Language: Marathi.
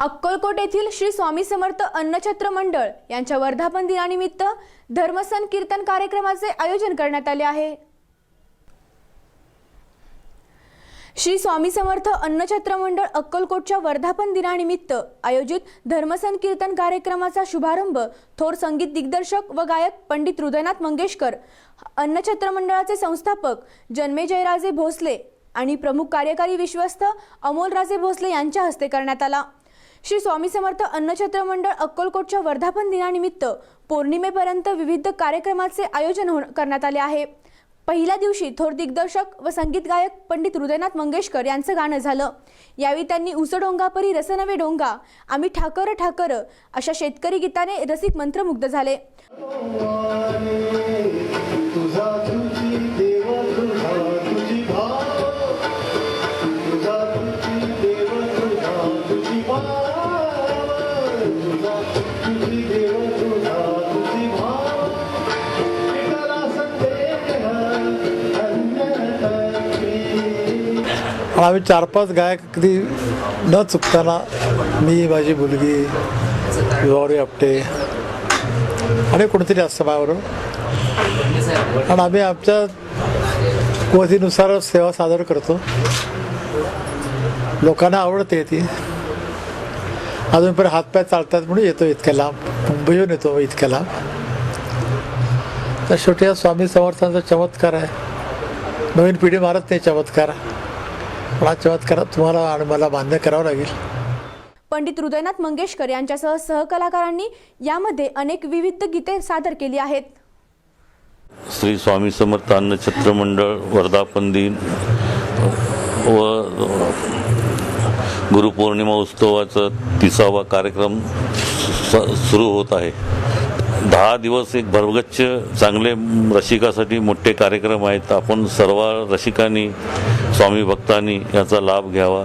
अक्कलकोट येथील श्री स्वामी समर्थ अन्नछत्र मंडळ यांच्या वर्धापन दिनानिमित्त धर्मसन कीर्तन कार्यक्रमाचे आयोजन करण्यात आले आहे. श्री स्वामी समर्थ अन्नछत्र मंडळ अक्कलकोटच्या वर्धापन दिनानिमित्त आयोजित धर्मसन कीर्तन कार्यक्रमाचा शुभारंभ थोर संगीत दिग्दर्शक व गायक पंडित हृदयनाथ मंगेशकर अन्नछत्र मंडळाचे संस्थापक जन्मेजयराजे भोसले आणि प्रमुख कार्यकारी विश्वस्त अमोलराजे भोसले यांच्या हस्ते करण्यात आला. श्री स्वामी समर्थ अन्नछत्र मंडळ अक्कलकोटच्या वर्धापन दिनानिमित्त पौर्णिमेपर्यंत विविध कार्यक्रमाचे आयोजन हो- करण्यात आले आहे. पहिल्या दिवशी थोर दिग्दर्शक व संगीत गायक पंडित हृदयनाथ मंगेशकर यांचं गाणं झालं. यावेळी त्यांनी उस परी रसनवे डोंगा आम्ही ठाकर ठाकर अशा शेतकरी गीताने रसिक मंत्रमुग्ध झाले. Oh आम्ही चार पाच गायक अगदी न चुकताना मी माझी मुलगी गौरी आपटे आणि कोणतरी असतं माझ्याबरोबर. आणि आम्ही आमच्या कुवतीनुसार सेवा सादर करतो. लोकांना आवडते ती. अजूनपर्यंत हातपाय चालतात म्हणून येतो इतक्या लांब. मुंबईहून येतो इतक्या लांब. तर शेवटी स्वामी समर्थांचा चमत्कार आहे. नवीन पिढी मारत नाही चमत्कार. चमत्कार तुम्हाला आणि मला मान्य करावं लागेल. पंडित हृदयनाथ मंगेशकर यांच्यासह सहकलाकारांनी यामध्ये अनेक विविध गीते सादर केली आहेत. श्री स्वामी समर्थ अन्नछत्र मंडळ वर्धापन दिन व गुरुपौर्णिमा उत्सवाचा तिसावा कार्यक्रम स- सुरू होत आहे. दहा दिवस एक भरगच्च चांगले रसिकासाठी मोठे कार्यक्रम आहेत. आपण सर्व रसिकांनी स्वामी भक्तांनी याचा लाभ घ्यावा.